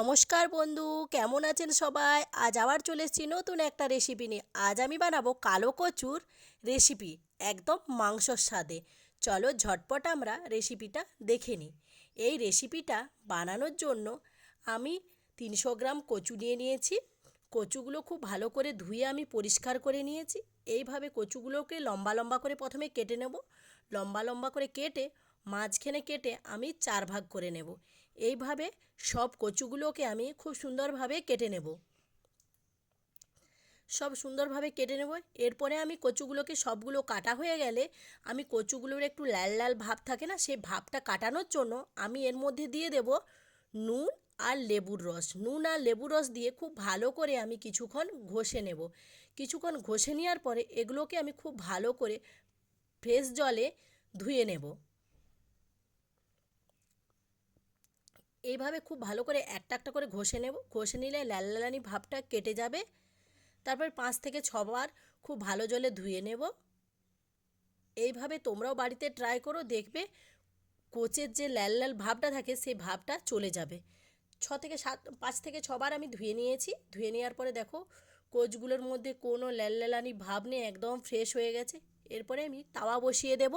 নমস্কার বন্ধু, কেমন আছেন সবাই? আজ আবার চলে এসেছি নতুন একটা রেসিপি নিয়ে। আজ আমি বানাবো কালো কচুর রেসিপি একদম মাংসর স্বাদে। চলো ঝটপট আমরা রেসিপিটা দেখে নিই। এই রেসিপিটা বানানোর জন্য আমি তিনশো গ্রাম কচু নিয়ে নিয়েছি। কচুগুলো খুব ভালো করে ধুয়ে আমি পরিষ্কার করে নিয়েছি। এইভাবে কচুগুলোকে লম্বা লম্বা করে প্রথমে কেটে নেব। লম্বা লম্বা করে কেটে, মাঝখানে কেটে আমি চার ভাগ করে নেব। এইভাবে সব কচুগুলোকে আমি খুব সুন্দরভাবে কেটে নেব। সব সুন্দরভাবে কেটে নেব। এরপরে আমি কচুগুলোকে সবগুলো কাটা হয়ে গেলে আমি কচুগুলোর একটু লাল লাল ভাব থাকে না সেই ভাবটা কাটানোর জন্য আমি এর মধ্যে দিয়ে দেব নুন আর লেবুর রস। নুন আর লেবুর রস দিয়ে খুব ভালো করে আমি কিছুক্ষণ ঘষে নেব। কিছুক্ষণ ঘষে নেওয়ার পরে এগুলোকে আমি খুব ভালো করে ফ্রেশ জলে ধুয়ে নেব। এইভাবে খুব ভালো করে একটা একটা করে ঘষে নেব। ঘষে নিলে লাল লালানি ভাবটা কেটে যাবে। তারপর পাঁচ থেকে ছবার খুব ভালো জলে ধুয়ে নেব। এইভাবে তোমরাও বাড়িতে ট্রাই করো, দেখবে কোচের যে লাল লাল ভাবটা থাকে, সেই ভাবটা চলে যাবে। ছ থেকে সাত, পাঁচ থেকে ছবার আমি ধুয়ে নিয়েছি। ধুয়ে নেওয়ার পরে দেখো, কোচগুলোর মধ্যে কোনো লাল লালানি ভাব নেই, একদম ফ্রেশ হয়ে গেছে। এরপরে আমি তাওয়া বসিয়ে দেব।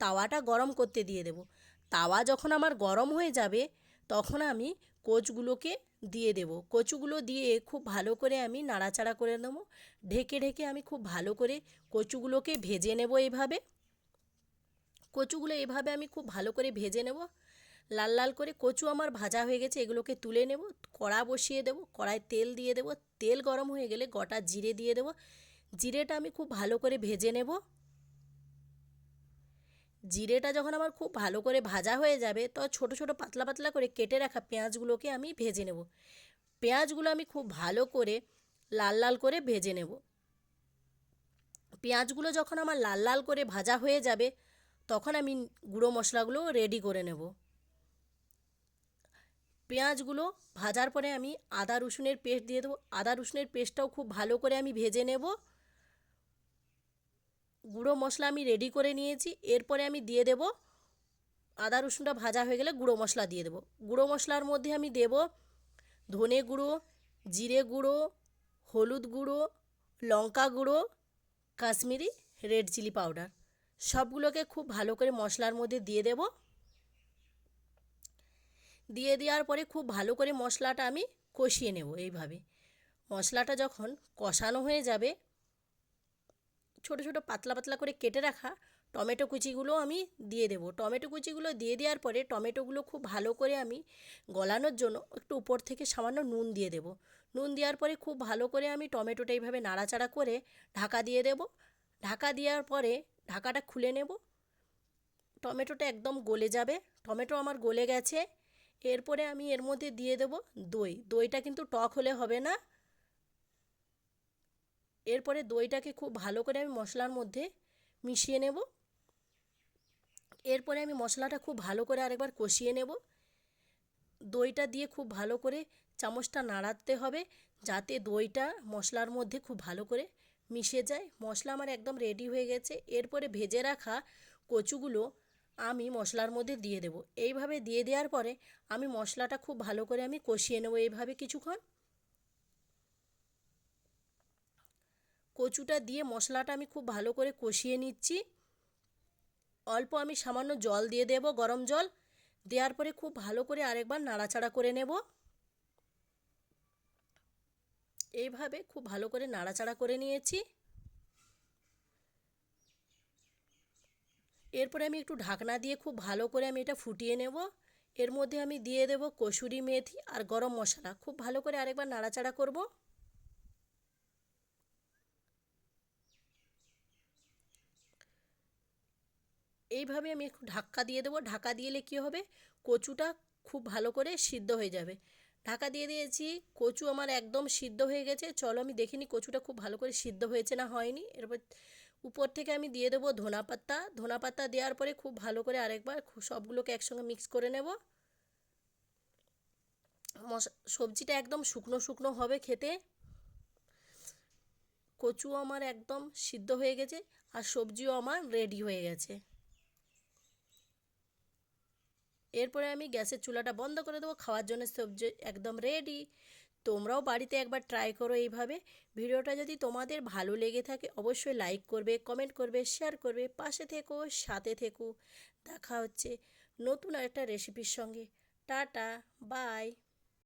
তাওয়াটা গরম করতে দিয়ে দেব। তাওয়া যখন আমার গরম হয়ে যাবে তখন আমি কোচগুলোকে দিয়ে দেব। কচুগুলো দিয়ে খুব ভালো করে আমি নাড়াচাড়া করে নেব। ঢেকে ঢেকে আমি খুব ভালো করে কচুগুলোকে ভেজে নেব এইভাবে কচুগুলো এভাবে আমি খুব ভালো করে ভেজে নেব। লাল লাল করে কচু আমার ভাজা হয়ে গেছে, এগুলোকে তুলে নেব, কড়া বসিয়ে দেব, কড়ায় তেল দিয়ে দেব। তেল গরম হয়ে গেলে গোটা জিরে দিয়ে দেব। জিরেটা আমি খুব ভালো করে ভেজে নেব। জিরেটা যখন আমার খুব ভালো করে ভাজা হয়ে যাবে, তো ছোট ছোট পাতলা পাতলা করে কেটে রাখা পেঁয়াজগুলোকে আমি ভেজে নেব। পেঁয়াজগুলো আমি খুব ভালো করে লাল লাল করে ভেজে নেব। পেঁয়াজগুলো যখন আমার লাল লাল করে ভাজা হয়ে যাবে, তখন আমি গুঁড়ো মশলাগুলো রেডি করে নেব। পেঁয়াজগুলো ভাজার পরে আমি আদা, রসুনের পেস্ট দিয়ে দেবো। আদা, রসুনের পেস্টটাও খুব ভালো করে আমি ভেজে নেব। গুঁড়ো মশলা আমি রেডি করে নিয়েছি। এরপরে আমি দিয়ে দেব আদা রসুনটা ভাজা হয়ে গেলে গুঁড়ো মশলা দিয়ে দেবো। গুঁড়ো মশলার মধ্যে আমি দেব ধনে গুঁড়ো, জিরে গুঁড়ো, হলুদ গুঁড়ো, লঙ্কা গুঁড়ো, কাশ্মীরি রেড চিলি পাউডার সবগুলোকে খুব ভালো করে মশলার মধ্যে দিয়ে দেব। দিয়ে দেওয়ার পরে খুব ভালো করে মশলাটা আমি কষিয়ে নেব এইভাবে। মশলাটা যখন কষানো হয়ে যাবে ছোট ছোট পাতলা পাতলা করে কেটে রাখা টমেটো কুচিগুলো আমি দিয়ে দেবো। টমেটো কুচিগুলো দিয়ে দেওয়ার পরে টমেটোগুলো খুব ভালো করে আমি গলানোর জন্য একটু উপর থেকে সামান্য নুন দিয়ে দেবো। নুন দেওয়ার পরে খুব ভালো করে আমি টমেটোটা এইভাবে নাড়াচাড়া করে ঢাকা দিয়ে দেব। ঢাকা দেওয়ার পরে ঢাকাটা খুলে নেব। টমেটোটা একদম গলে যাবে। টমেটো আমার গলে গেছে। এরপরে আমি এর মধ্যে দিয়ে দেব দই। দইটা কিন্তু টক হলে হবে না। এরপরে দইটাকে খুব ভালো করে আমি মশলার মধ্যে মিশিয়ে নেব। এরপরে আমি মশলাটা খুব ভালো করে আরেকবার কষিয়ে নেব। দইটা দিয়ে খুব ভালো করে চামচটা নাড়াতে হবে যাতে দইটা মশলার মধ্যে খুব ভালো করে মিশে যায়। মশলা আমার একদম রেডি হয়ে গেছে। এরপরে ভেজে রাখা কচুগুলো আমি মশলার মধ্যে দিয়ে দেব। এইভাবে দিয়ে দেওয়ার পরে আমি মশলাটা খুব ভালো করে আমি কষিয়ে নেব এইভাবে কিছুক্ষণ। কচুটা দিয়ে মশলাটা আমি খুব ভালো করে কষিয়ে নিচ্ছি। অল্প আমি সামান্য জল দিয়ে দেব, গরম জল। দেওয়ার পরে খুব ভালো করে আরেকবার নাড়াচাড়া করে নেব। এইভাবে খুব ভালো করে নাড়াচাড়া করে নিয়েছি। এরপরে আমি একটু ঢাকনা দিয়ে খুব ভালো করে আমি এটা ফুটিয়ে নেব। এর মধ্যে আমি দিয়ে দেব কসুরি মেথি আর গরম মশলা। খুব ভালো করে আরেকবার নাড়াচাড়া করব। এইভাবে আমি একটু ঢাকা দিয়ে দেবো। ঢাকা দিলে কী হবে? কচুটা খুব ভালো করে সিদ্ধ হয়ে যাবে। ঢাকা দিয়ে দিয়েছি। কচু আমার একদম সিদ্ধ হয়ে গেছে। চলো আমি দেখিনি কচুটা খুব ভালো করে সিদ্ধ হয়েছে না হয়নি। এরপর উপর থেকে আমি দিয়ে দেবো ধনা পাতা। ধনা পাতা দেওয়ার পরে খুব ভালো করে আরেকবার সবগুলোকে একসঙ্গে মিক্স করে নেব। সবজিটা একদম শুকনো শুকনো হবে খেতে। কচু আমার একদম সিদ্ধ হয়ে গেছে। আর সবজিও আমার রেডি হয়ে গেছে। এরপরে আমি গ্যাসের চুলাটা বন্ধ করে দেবো, খাওয়ার জন্য সবজি একদম রেডি তোমরাও বাড়িতে একবার ট্রাই করো এইভাবে। ভিডিওটা যদি তোমাদের ভালো লেগে থাকে, অবশ্যই লাইক করবে কমেন্ট করবে শেয়ার করবে, পাশে থেকো, সাথে থেকো। দেখা হচ্ছে নতুন একটা রেসিপির সঙ্গে। Tata bye